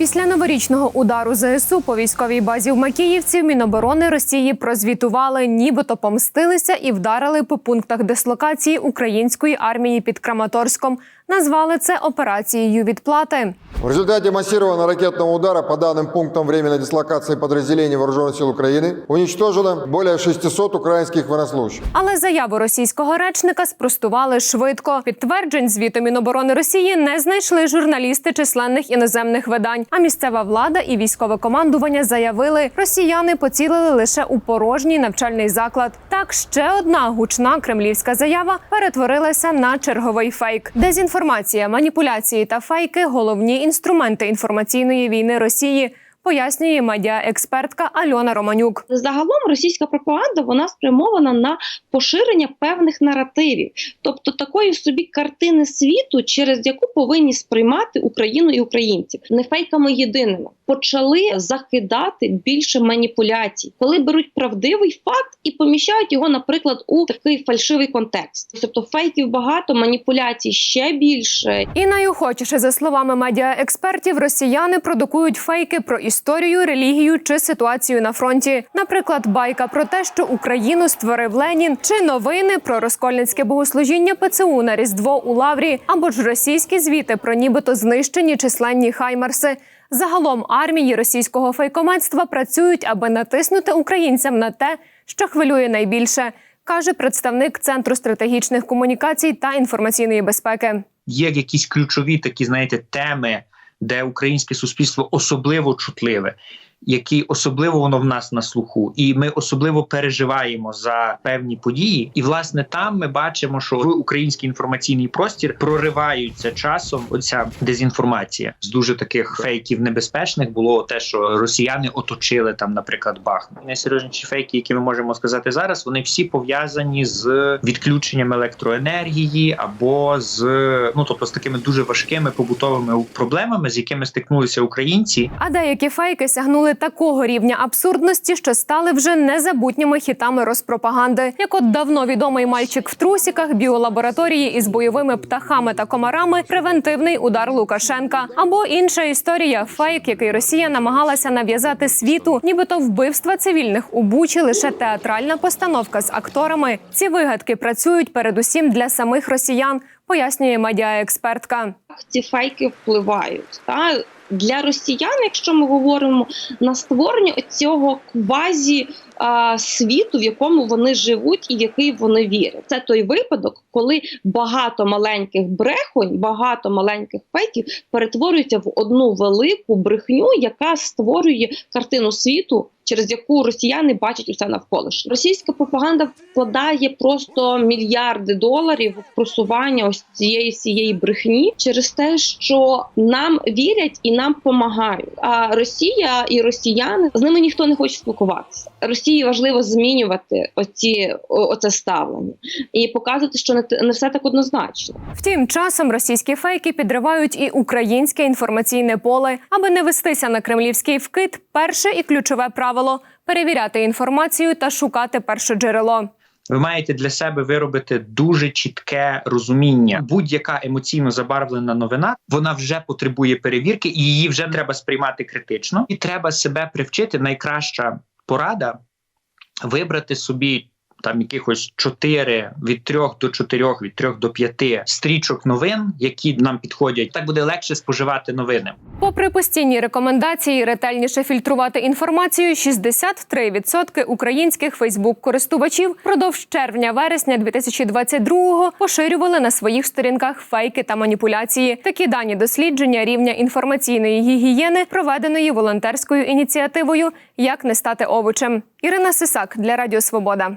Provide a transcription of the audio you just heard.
Після новорічного удару ЗСУ по військовій базі в Макіївці Міноборони Росії прозвітували, нібито помстилися і вдарили по пунктах дислокації української армії під Краматорськом Назвали це операцією відплати. В результате массированного ракетного удара по данным пунктам временной дислокации подразделений Вооруженных сил Украины уничтожено более 600 украинских военнослужащих. Але заяву російського речника спростували швидко. Підтверджень звіту Міноборони Росії не знайшли журналісти численних іноземних видань. А місцева влада і військове командування заявили, росіяни поцілили лише у порожній навчальний заклад. Так ще одна гучна кремлівська заява перетворилася на черговий фейк. Дезінформація, маніпуляції та фейки головні інструменти інформаційної війни Росії. Пояснює медіаекспертка Альона Романюк. Загалом російська пропаганда вона спрямована на поширення певних наративів, тобто такої собі картини світу, через яку повинні сприймати Україну і українців, не фейками єдиними. Почали закидати більше маніпуляцій, коли беруть правдивий факт і поміщають його, наприклад, у такий фальшивий контекст. Тобто фейків багато, маніпуляцій ще більше. І найохочіше, за словами медіаекспертів, росіяни продукують фейки про історію, релігію чи ситуацію на фронті. Наприклад, байка про те, що Україну створив Ленін, чи новини про розкольницьке богослужіння ПЦУ на Різдво у Лаврі, або ж російські звіти про нібито знищені численні хаймарси. Загалом армії російського фейкометства працюють, аби натиснути українцям на те, що хвилює найбільше, каже представник центру стратегічних комунікацій та інформаційної безпеки. є якісь ключові такі, знаєте, теми, де українське суспільство особливо чутливе, які особливо воно в нас на слуху, і ми особливо переживаємо за певні події. І власне там ми бачимо, що в український інформаційний простір прориваються часом оця дезінформація з дуже таких фейків небезпечних було те, що росіяни оточили там, наприклад, Бахмут. Найсерйозніші фейки, які ми можемо сказати зараз, вони всі пов'язані з відключенням електроенергії або з ну тобто з такими дуже важкими побутовими проблемами, з якими стикнулися українці. А деякі фейки сягнули такого рівня абсурдності, що стали вже незабутніми хітами розпропаганди. Як от давно відомий мальчик в трусіках, біолабораторії із бойовими птахами та комарами, превентивний удар Лукашенка. Або інша історія фейк, який Росія намагалася нав'язати світу, нібито вбивства цивільних у Бучі лише театральна постановка з акторами. Ці вигадки працюють передусім для самих росіян, пояснює медіаекспертка. ці фейки впливають. Та для росіян, якщо ми говоримо на створення цього квазі світу, в якому вони живуть і в який вони вірять. Це той випадок, коли багато маленьких брехонь, багато маленьких фейків перетворюються в одну велику брехню, яка створює картину світу. Через яку росіяни бачать усе навколишнє. Російська пропаганда вкладає просто мільярди доларів в просування ось цієї всієї брехні через те, що нам вірять і нам допомагають. А Росія і росіяни з ними ніхто не хоче спілкуватися. Росії важливо змінювати оці оце ставлення і показувати, що не, те- не все так однозначно. Втім, часом російські фейки підривають і українське інформаційне поле, аби не вестися на кремлівський вкид. Перше і ключове правило перевіряти інформацію та шукати перше джерело. Ви маєте для себе виробити дуже чітке розуміння. Будь-яка емоційно забарвлена новина вона вже потребує перевірки, і її вже треба сприймати критично. І треба себе привчити. Найкраща порада вибрати собі. Там якихось чотири від трьох до чотирьох, від трьох до п'яти стрічок новин, які нам підходять. Так буде легше споживати новини. Попри постійні рекомендації ретельніше фільтрувати інформацію, 63% українських Фейсбук-користувачів впродовж червня-вересня 2022-го поширювали на своїх сторінках фейки та маніпуляції. Такі дані дослідження рівня інформаційної гігієни, проведеної волонтерською ініціативою Як не стати овочем. Ірина Сисак для Радіо Свобода.